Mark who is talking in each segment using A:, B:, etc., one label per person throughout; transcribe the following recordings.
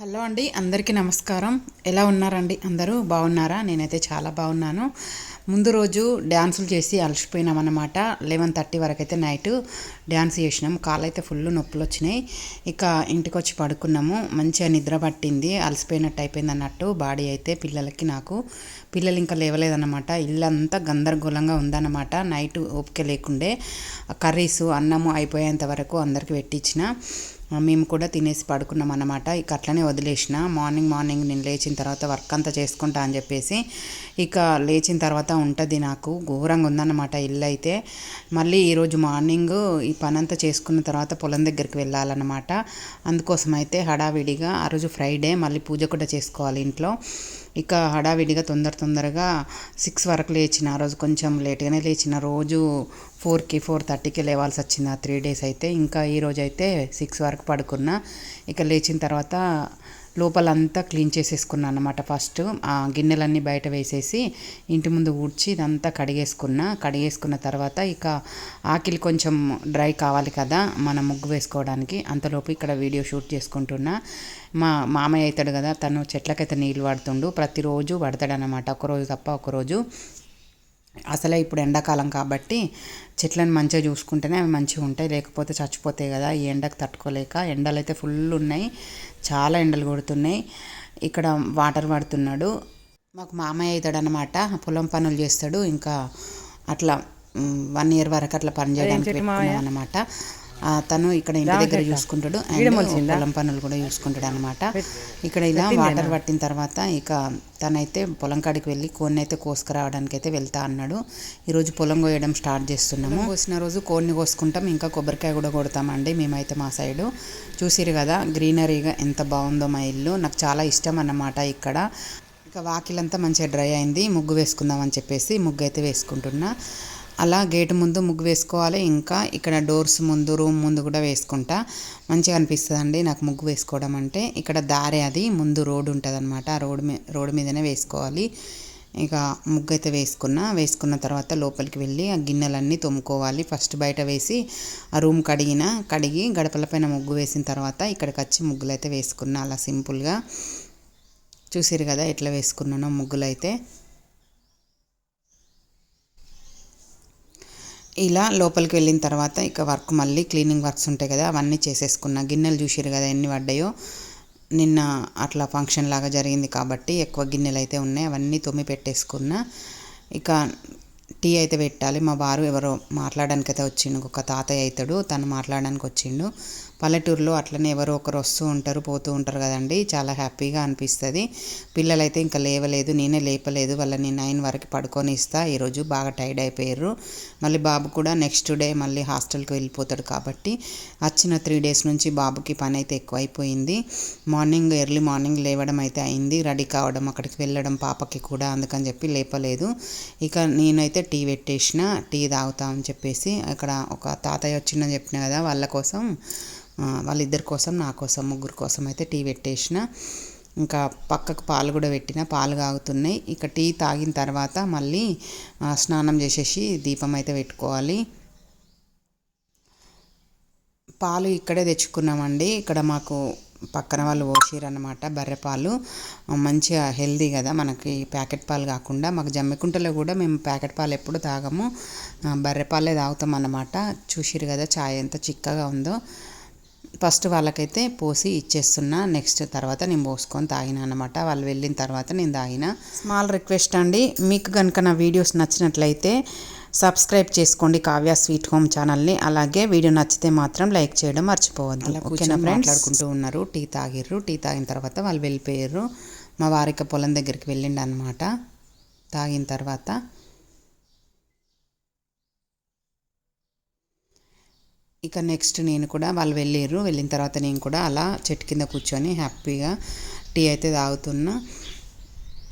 A: Hello అండి అందరికీ నమస్కారం. ఎలా ఉన్నారండి? అందరూ బాగున్నారా? నేనైతే చాలా బాగున్నాను. ముందు రోజు డ్యాన్సులు చేసి అలసిపోయినామన్నమాట. లెవెన్ థర్టీ వరకు అయితే నైట్ డ్యాన్స్ చేసినాం. కాళ్ళు అయితే ఫుల్ నొప్పులు వచ్చినాయి. ఇక ఇంటికి వచ్చి పడుకున్నాము. మంచిగా నిద్ర పట్టింది. అలసిపోయినట్టు అయిపోయింది అన్నట్టు బాడీ అయితే పిల్లలకి నాకు. పిల్లలు ఇంకా లేవలేదన్నమాట. ఇల్లంతా గందరగోళంగా ఉందన్నమాట. నైట్ ఓపిక లేకుండే కర్రీస్ అన్నము అయిపోయేంత వరకు అందరికి పెట్టించిన. మేము కూడా తినేసి పడుకున్నాం అన్నమాట. ఇక అట్లనే వదిలేసిన. మార్నింగ్ మార్నింగ్ నేను లేచిన తర్వాత వర్క్ అంతా చేసుకుంటా అని చెప్పేసి ఇక లేచిన తర్వాత ఉంటుంది నాకు. ఘోరంగా ఉందన్నమాట ఇల్లు అయితే. మళ్ళీ ఈరోజు మార్నింగ్ ఈ పని అంతా చేసుకున్న తర్వాత పొలం దగ్గరికి వెళ్ళాలన్నమాట. అందుకోసం అయితే హడావిడిగా ఆ రోజు ఫ్రైడే మళ్ళీ పూజ కూడా చేసుకోవాలి ఇంట్లో. ఇక హడావిడిగా తొందర తొందరగా సిక్స్ వరకు లేచిన ఆ రోజు కొంచెం లేట్గానే లేచిన. రోజు ఫోర్కి ఫోర్ థర్టీకి లేవాల్సి వచ్చింది ఆ త్రీ డేస్ అయితే. ఇంకా ఈ రోజు అయితే సిక్స్ వరకు పడుకున్నా. ఇక లేచిన తర్వాత లోపలంతా క్లీన్ చేసేసుకున్నాను అనమాట ఫస్ట్. ఆ గిన్నెలన్నీ బయట వేసేసి ఇంటి ముందు ఊడ్చి ఇదంతా కడిగేసుకున్నా. కడిగేసుకున్న తర్వాత ఇక ఆకిలి కొంచెం డ్రై కావాలి కదా మనం ముగ్గు వేసుకోవడానికి. అంతలోపు ఇక్కడ వీడియో షూట్ చేసుకుంటున్నా. మా మామయ్య అవుతాడు కదా తను చెట్లకైతే నీళ్ళు పడుతుండు ప్రతిరోజు పడతాడనమాట ఒకరోజు తప్ప ఒకరోజు అసలే ఇప్పుడు ఎండాకాలం కాబట్టి చెట్లను మంచిగా చూసుకుంటేనే అవి మంచిగా ఉంటాయి. లేకపోతే చచ్చిపోతాయి కదా ఈ ఎండకు తట్టుకోలేక. ఎండలు అయితే ఫుల్ ఉన్నాయి. చాలా ఎండలు కొడుతున్నాయి. ఇక్కడ వాటర్ పడుతున్నాడు మాకు మామయ్య అవుతాడు అనమాట పొలం పనులు చేస్తాడు. ఇంకా అట్లా వన్ ఇయర్ వరకు అట్లా పని చేయడానికి పెట్టుకున్నాం అనమాట తను ఇక్కడ ఇంటి దగ్గర చూసుకుంటాడు అండ్ పొలం పనులు కూడా చూసుకుంటాడు అనమాట ఇక్కడ ఇలా వాటర్ పట్టిన తర్వాత ఇక తనైతే పొలం కాడికి వెళ్ళి కోడిని అయితే కోసుకురావడానికి అయితే వెళ్తా అన్నాడు. ఈరోజు పొలం కోయడం స్టార్ట్ చేస్తున్నాము. కోసిన రోజు కోడిని కోసుకుంటాం ఇంకా కొబ్బరికాయ కూడా కొడతామండి మేమైతే మా సైడు. చూసిరు కదా గ్రీనరీగా ఎంత బాగుందో మా ఇల్లు. నాకు చాలా ఇష్టం అన్నమాట ఇక్కడ. ఇక వాకిలంతా మంచిగా డ్రై అయింది ముగ్గు వేసుకుందాం అని చెప్పేసి ముగ్గు అయితే వేసుకుంటున్నా. అలా గేటు ముందు ముగ్గు వేసుకోవాలి. ఇంకా ఇక్కడ డోర్స్ ముందు రూమ్ ముందు కూడా వేసుకుంటా. మంచిగా అనిపిస్తుంది అండి నాకు ముగ్గు వేసుకోవడం అంటే. ఇక్కడ దారి అది ముందు రోడ్డు ఉంటుంది అనమాట ఆ రోడ్డు మీ రోడ్డు మీదనే వేసుకోవాలి. ఇక ముగ్గు అయితే వేసుకున్న. వేసుకున్న తర్వాత లోపలికి వెళ్ళి ఆ గిన్నెలన్నీ తోముకోవాలి. ఫస్ట్ బయట వేసి ఆ రూమ్ కడిగిన కడిగి గడపలపైన ముగ్గు వేసిన తర్వాత ఇక్కడికి వచ్చి ముగ్గులు అయితే వేసుకున్నా. అలా సింపుల్గా. చూసిరు కదా ఎట్లా వేసుకున్నానో ముగ్గులు అయితే ఇలా లోపలికి వెళ్ళిన తర్వాత ఇక వర్క్ మళ్ళీ క్లీనింగ్ వర్క్స్ ఉంటాయి కదా అవన్నీ చేసేసుకున్నా. గిన్నెలు చూసారు కదా ఎన్ని పడ్డాయో. నిన్న అట్లా ఫంక్షన్ లాగా జరిగింది కాబట్టి ఎక్కువ గిన్నెలు అయితే ఉన్నాయి అవన్నీ తొమ్మి పెట్టేసుకున్నా. ఇక టీ అయితే పెట్టాలి. మా వారు ఎవరో మాట్లాడడానికి అయితే వచ్చిండు ఒక తాతయ్య అవుతాడు తను మాట్లాడడానికి వచ్చిండు పల్లెటూరులో అట్లనే ఎవరో ఒకరు వస్తూ ఉంటారు పోతూ ఉంటారు కదండి. చాలా హ్యాపీగా అనిపిస్తుంది. పిల్లలైతే ఇంకా లేవలేదు నేనే లేపలేదు. వాళ్ళని నైన్ వరకు పడుకొని ఇస్తా. ఈరోజు బాగా టైర్డ్ అయిపోయారు. మళ్ళీ బాబు కూడా నెక్స్ట్ డే మళ్ళీ హాస్టల్కి వెళ్ళిపోతాడు కాబట్టి వచ్చిన త్రీ డేస్ నుంచి బాబుకి పని అయితే ఎక్కువైపోయింది. మార్నింగ్ ఎర్లీ మార్నింగ్ లేవడం అయితే అయింది. రెడీ కావడం అక్కడికి వెళ్ళడం పాపకి కూడా అందుకని చెప్పి లేపలేదు. ఇక నేనైతే టీ పెట్టేసిన టీ తాగుతా అని చెప్పేసి అక్కడ ఒక తాతయ్య వచ్చిందని చెప్పిన కదా వాళ్ళ కోసం వాళ్ళిద్దరి కోసం నా కోసం ముగ్గురు కోసం అయితే టీ పెట్టేసిన. ఇంకా పక్కకు పాలు కూడా పెట్టిన. పాలు కాగుతున్నాయి. ఇక టీ తాగిన తర్వాత మళ్ళీ స్నానం చేసేసి దీపం అయితే పెట్టుకోవాలి. పాలు ఇక్కడే తెచ్చుకున్నామండి. ఇక్కడ మాకు పక్కన వాళ్ళు పోసిరన్నమాట బర్రె పాలు. మంచిగా హెల్దీ కదా మనకి ప్యాకెట్ పాలు కాకుండా. మాకు జమ్మికుంటలో కూడా మేము ప్యాకెట్ పాలు ఎప్పుడు తాగము. బర్రె పాలే తాగుతాం అన్నమాట చూసిరు కదా చాయ్ ఎంత చిక్కగా ఉందో. ఫస్ట్ వాళ్ళకైతే పోసి ఇచ్చేస్తున్నా నెక్స్ట్ తర్వాత నేను పోసుకొని తాగిన అనమాట వాళ్ళు వెళ్ళిన తర్వాత నేను తాగిన. స్మాల్ రిక్వెస్ట్ అండి మీకు కనుక నా వీడియోస్ నచ్చినట్లయితే సబ్స్క్రైబ్ చేసుకోండి కావ్య స్వీట్ హోమ్ ఛానల్ని. అలాగే వీడియో నచ్చితే మాత్రం లైక్ చేయడం మర్చిపోవద్దు. ఓకేనా ఫ్రెండ్స్? మాట్లాడుకుంటూ ఉన్నారు. టీ తాగిర్రు. టీ తాగిన తర్వాత వాళ్ళు వెళ్ళిపోయారు. మా వారిక పొలం దగ్గరికి వెళ్ళిండు అనమాట తాగిన తర్వాత ఇక నెక్స్ట్ నేను కూడా వాళ్ళు వెళ్ళారు వెళ్ళిన తర్వాత నేను కూడా అలా చెట్టు కింద కూర్చొని హ్యాపీగా టీ అయితే తాగుతున్నా.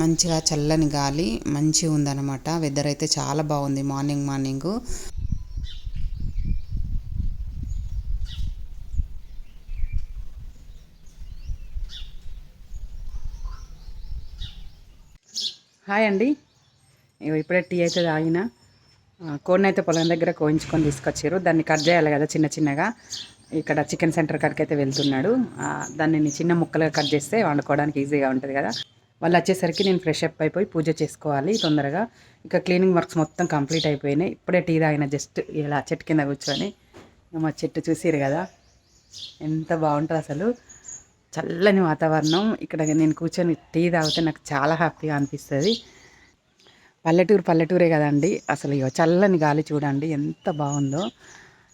A: మంచిగా చల్లని గాలి మంచిగా ఉందన్నమాట. వెదర్ అయితే చాలా బాగుంది. మార్నింగ్ మార్నింగ్ హాయ్ అండి ఇప్పుడే టీ అయితే తాగినా. కోడిని అయితే పొలం దగ్గర కోయించుకొని తీసుకొచ్చారు. దాన్ని కట్ చేయాలి కదా చిన్న చిన్నగా. ఇక్కడ చికెన్ సెంటర్ కాడికి అయితే వెళ్తున్నాడు. దాన్ని చిన్న ముక్కలుగా కట్ చేస్తే వండుకోవడానికి ఈజీగా ఉంటుంది కదా. వాళ్ళు వచ్చేసరికి నేను ఫ్రెష్ అప్ అయిపోయి పూజ చేసుకోవాలి తొందరగా. ఇక క్లీనింగ్ వర్క్స్ మొత్తం కంప్లీట్ అయిపోయినాయి. ఇప్పుడే టీ తాగిన జస్ట్ ఇలా చెట్టు కింద కూర్చొని మా చెట్టు చూసిరు కదా. ఎంత బాగుంటుంది అసలు. చల్లని వాతావరణం. ఇక్కడ నేను కూర్చొని టీ తాగితే నాకు చాలా హ్యాపీగా అనిపిస్తుంది. పల్లెటూరు పల్లెటూరే కదండి. అసలు ఇగో చల్లని గాలి చూడండి ఎంత బాగుందో.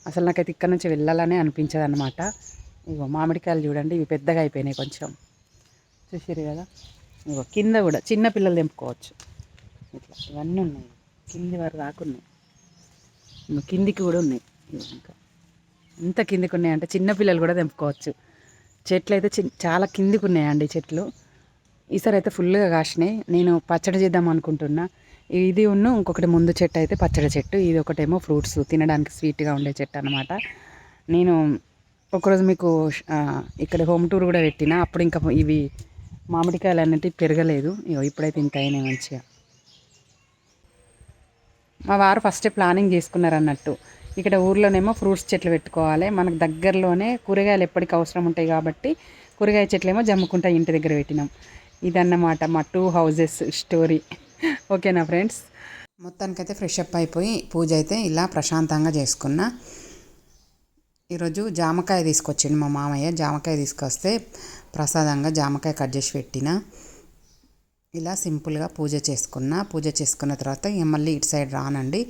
A: అసలు నాకైతే ఇక్కడ నుంచి వెళ్ళాలనే అనిపించదు అనమాట ఇగో మామిడికాయలు చూడండి ఇవి పెద్దగా అయిపోయినాయి కొంచెం. చూసారు కదా? ఇగో కింద కూడా చిన్న పిల్లలు తెంపుకోవచ్చు. ఇట్లా ఇవన్నీ ఉన్నాయి. కింది వరకు రాకున్నాయి కిందికి కూడా ఉన్నాయి. ఇంకా ఎంత కిందికి ఉన్నాయంటే చిన్న పిల్లలు కూడా తెంపుకోవచ్చు. చెట్లు అయితే చి చాలా కిందికి ఉన్నాయండి చెట్లు. ఈసారి అయితే ఫుల్గా కాసినాయి. నేను పచ్చడి చేద్దాం అనుకుంటున్నా. ఇది ఉన్న ఇంకొకటి ముందు చెట్టు అయితే పచ్చడి చెట్టు. ఇది ఒకటేమో ఫ్రూట్స్ తినడానికి స్వీట్గా ఉండే చెట్టు అనమాట నేను ఒకరోజు మీకు ఇక్కడ హోమ్ టూర్ కూడా పెట్టిన. అప్పుడు ఇంకా ఇవి మామిడికాయలు అనేటివి పెరగలేదు ఇప్పుడైతే ఇంత అయినాయి మంచిగా. మా వారు ఫస్టే ప్లానింగ్ చేసుకున్నారు అన్నట్టు ఇక్కడ ఊర్లోనేమో ఫ్రూట్స్ చెట్లు పెట్టుకోవాలి. మనకు దగ్గరలోనే కూరగాయలు ఎప్పటికి అవసరం ఉంటాయి కాబట్టి కూరగాయ చెట్లేమో జమ్ముకుంటా ఇంటి దగ్గర పెట్టినాం. ఇదన్నమాట మా టూ హౌజెస్ స్టోరీ. ఓకేనా ఫ్రెండ్స్? మొత్తానికైతే ఫ్రెష్ అప్ అయిపోయి పూజ అయితే ఇలా ప్రశాంతంగా చేసుకున్నా. ఈరోజు జామకాయ తీసుకొచ్చిండు మా మామయ్య. జామకాయ తీసుకొస్తే ప్రసాదంగా జామకాయ కట్ చేసి పెట్టిన. ఇలా సింపుల్గా పూజ చేసుకున్న. పూజ చేసుకున్న తర్వాత ఇక మళ్ళీ ఇటు సైడ్ రానండి.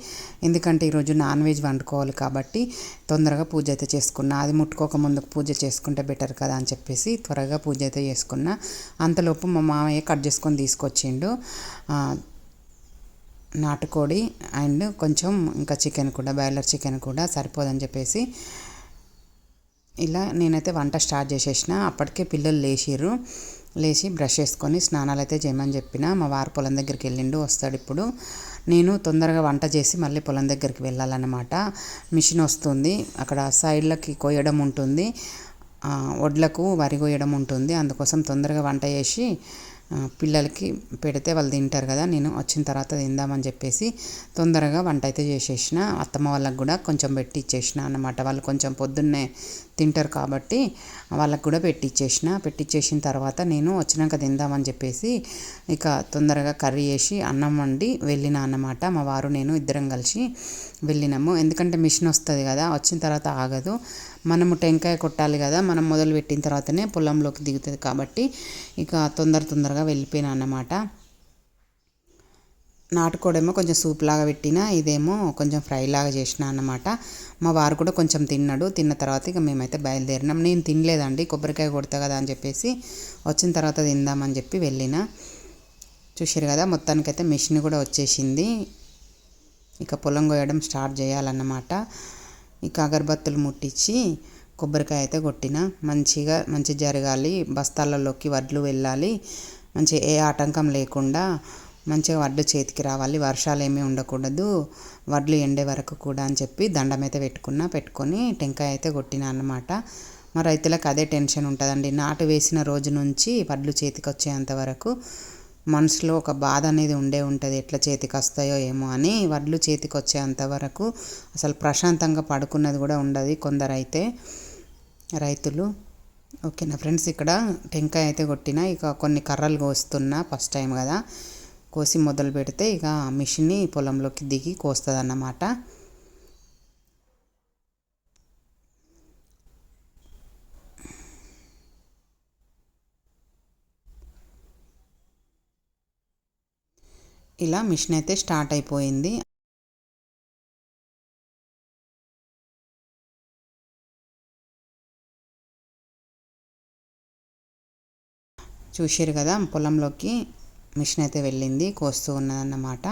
A: ఎందుకంటే ఈరోజు నాన్ వెజ్ వండుకోవాలి కాబట్టి తొందరగా పూజ అయితే చేసుకున్నా. అది ముట్టుకోక ముందుకు పూజ చేసుకుంటే బెటర్ కదా అని చెప్పేసి త్వరగా పూజ అయితే చేసుకున్నా. అంతలోపు మా మామయ్య కట్ చేసుకొని తీసుకొచ్చిండు. నాటుకోడి అండ్ కొంచెం ఇంకా చికెన్ కూడా బాయిలర్ చికెన్ కూడా సరిపోదని చెప్పేసి ఇలా నేనైతే వంట స్టార్ట్ చేసేసిన. అప్పటికే పిల్లలు లేచిర్రు. లేచి బ్రష్ చేసుకొని స్నానాలు అయితే చేయమని చెప్పిన మా వారు పొలం దగ్గరికి వెళ్ళిండు వస్తాడు ఇప్పుడు. నేను తొందరగా వంట చేసి మళ్ళీ పొలం దగ్గరికి వెళ్ళాలన్నమాట. మిషన్ వస్తుంది అక్కడ సైడ్లకి కొయ్యడం ఉంటుంది వడ్లకు వరి కొయ్యడం ఉంటుంది అందుకోసం తొందరగా వంట చేసి పిల్లలకి పెడితే వాళ్ళు తింటారు కదా నేను వచ్చిన తర్వాత తిందామని చెప్పేసి తొందరగా వంట అయితే చేసేసిన. అత్తమ్మ వాళ్ళకి కూడా కొంచెం పెట్టి ఇచ్చేసిన అన్నమాట. వాళ్ళు కొంచెం పొద్దున్నే తింటారు కాబట్టి వాళ్ళకి కూడా పెట్టి ఇచ్చేసిన పెట్టి ఇచ్చేసిన తర్వాత నేను వచ్చినాక తిందామని చెప్పేసి ఇక తొందరగా కర్రీ చేసి అన్నం వండి వెళ్ళిన అన్నమాట. మా వారు నేను ఇద్దరం కలిసి వెళ్ళినాము. ఎందుకంటే మిషన్ వస్తుంది కదా వచ్చిన తర్వాత ఆగదు. మనము టెంకాయ కొట్టాలి కదా మనం మొదలు పెట్టిన తర్వాతనే పొలంలోకి దిగుతుంది కాబట్టి ఇక తొందర తొందరగా వెళ్ళిపోయినా అన్నమాట. నాటుకోడేమో కొంచెం సూప్ లాగా పెట్టిన ఇదేమో కొంచెం ఫ్రై లాగా చేసిన అన్నమాట. మా వారు కూడా కొంచెం తిన్నాడు తిన్న తర్వాత ఇక మేమైతే బయలుదేరినాం. నేను తినలేదండి కొబ్బరికాయ కొడతా కదా అని చెప్పేసి వచ్చిన తర్వాత తిందామని చెప్పి వెళ్ళిన. చూసారు కదా మొత్తానికైతే మిషన్ కూడా వచ్చేసింది. ఇక పొలం కోయడం స్టార్ట్ చేయాలన్నమాట. ఇక అగరబత్తులు ముట్టించి కొబ్బరికాయ అయితే కొట్టిన. మంచిగా మంచి జరగాలి. బస్తాలలోకి వడ్లు వెళ్ళాలి. మంచి ఏ ఆటంకం లేకుండా మంచిగా వడ్లు చేతికి రావాలి. వర్షాలు ఏమీ ఉండకూడదు. వడ్లు ఎండే వరకు కూడా అని చెప్పి దండం అయితే పెట్టుకున్నా. పెట్టుకొని టెంకాయ అయితే కొట్టినా అన్నమాట. మా రైతులకు అదే టెన్షన్ ఉంటుందండి. నాటు వేసిన రోజు నుంచి వడ్లు చేతికి వచ్చేంత వరకు మనసులో ఒక బాధ అనేది ఉండే ఉంటుంది. ఎట్లా చేతికి వస్తాయో ఏమో అని వడ్లు చేతికి వచ్చేంత వరకు అసలు ప్రశాంతంగా పడుకున్నది కూడా ఉండదు కొందరైతే రైతులు. ఓకేనా ఫ్రెండ్స్? ఇక్కడ టెంకాయ అయితే కొట్టిన ఇక కొన్ని కర్రలు కోస్తున్నా ఫస్ట్ టైం కదా. కోసి మొదలు పెడితే ఇక మిషన్ని పొలంలోకి దిగి కోస్తుంది అన్నమాట ఇలా మిషన్ అయితే స్టార్ట్ అయిపోయింది. చూసారు కదా పొలంలోకి మిషన్ అయితే వెళ్ళింది కోస్తూ ఉన్నదన్నమాట.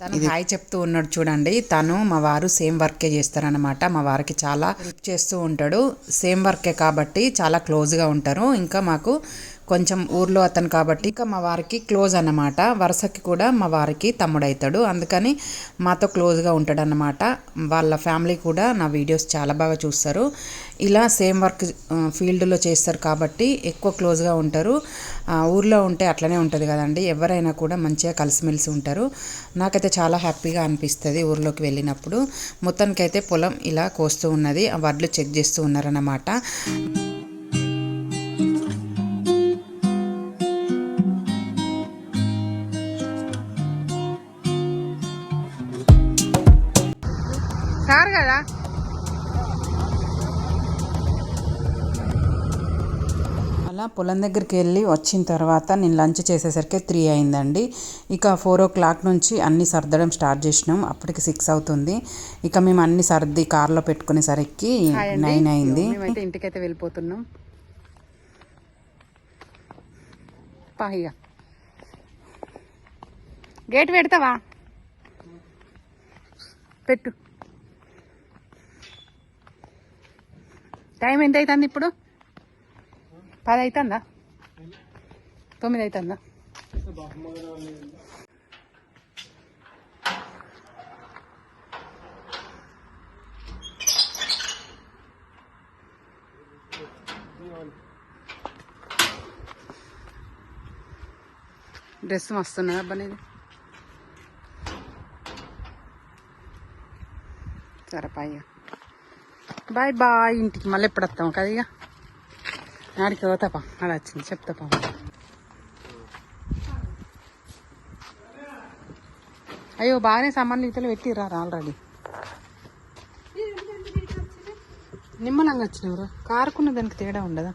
A: తను హాయ్ చెప్తూ ఉన్నాడు చూడండి. తను మా వారు సేమ్ వర్కే చేస్తారనమాట మా వారికి చాలా హెల్ప్ చేస్తూ ఉంటాడు. సేమ్ వర్కే కాబట్టి చాలా క్లోజ్గా ఉంటారు. ఇంకా మాకు కొంచెం ఊర్లో అతను కాబట్టి ఇంకా మా వారికి క్లోజ్ అన్నమాట. వరుసకి కూడా మా వారికి తమ్ముడైతాడు. అందుకని మాతో క్లోజ్గా ఉంటాడన్నమాట. వాళ్ళ ఫ్యామిలీ కూడా నా వీడియోస్ చాలా బాగా చూస్తారు. ఇలా సేమ్ వర్క్ ఫీల్డ్లో చేస్తారు కాబట్టి ఎక్కువ క్లోజ్గా ఉంటారు. ఆ, ఊర్లో ఉంటే అట్లనే ఉంటుంది కదండి. ఎవరైనా కూడా మంచిగా కలిసిమెలిసి ఉంటారు. నాకైతే చాలా హ్యాపీగా అనిపిస్తుంది ఊర్లోకి వెళ్ళినప్పుడు. మొత్తానికైతే పొలం ఇలా కోస్తూ ఉన్నది. ఆ వడ్లు చెక్ చేస్తూ ఉన్నారన్నమాట. సార్ కదా? అలా పొలం దగ్గరికి వెళ్ళి వచ్చిన తర్వాత నేను లంచ్ చేసేసరికి త్రీ అయిందండి. ఇక ఫోర్ ఓ క్లాక్ నుంచి అన్ని సర్దడం స్టార్ట్ చేసినాం. అప్పటికి సిక్స్ అవుతుంది. ఇక మేము అన్ని సర్ది కార్లో పెట్టుకునేసరికి నైన్ అయింది. ఇంటికైతే వెళ్ళిపోతున్నాం. పాహిగా గేట్ పెడతావా? పెట్టు. టైం ఎంత అవుతుంది ఇప్పుడు? పది అవుతుందా తొమ్మిది అవుతుందా డ్రెస్ మస్తున్నది అబ్బనేది సరే పైగా. బాయ్ బాయ్ ఇంటికి మళ్ళీ ఎప్పుడు వస్తాం? కదా ఇక ఆడికి పోతాపా అలా వచ్చింది. చెప్తాపా అయ్యో బాగానే సామాన్లు ఇతలు పెట్టిర్రా ఆల్రెడీ నిమ్మలంగా వచ్చినవరా. కారుకున్న దానికి తేడా ఉండదా?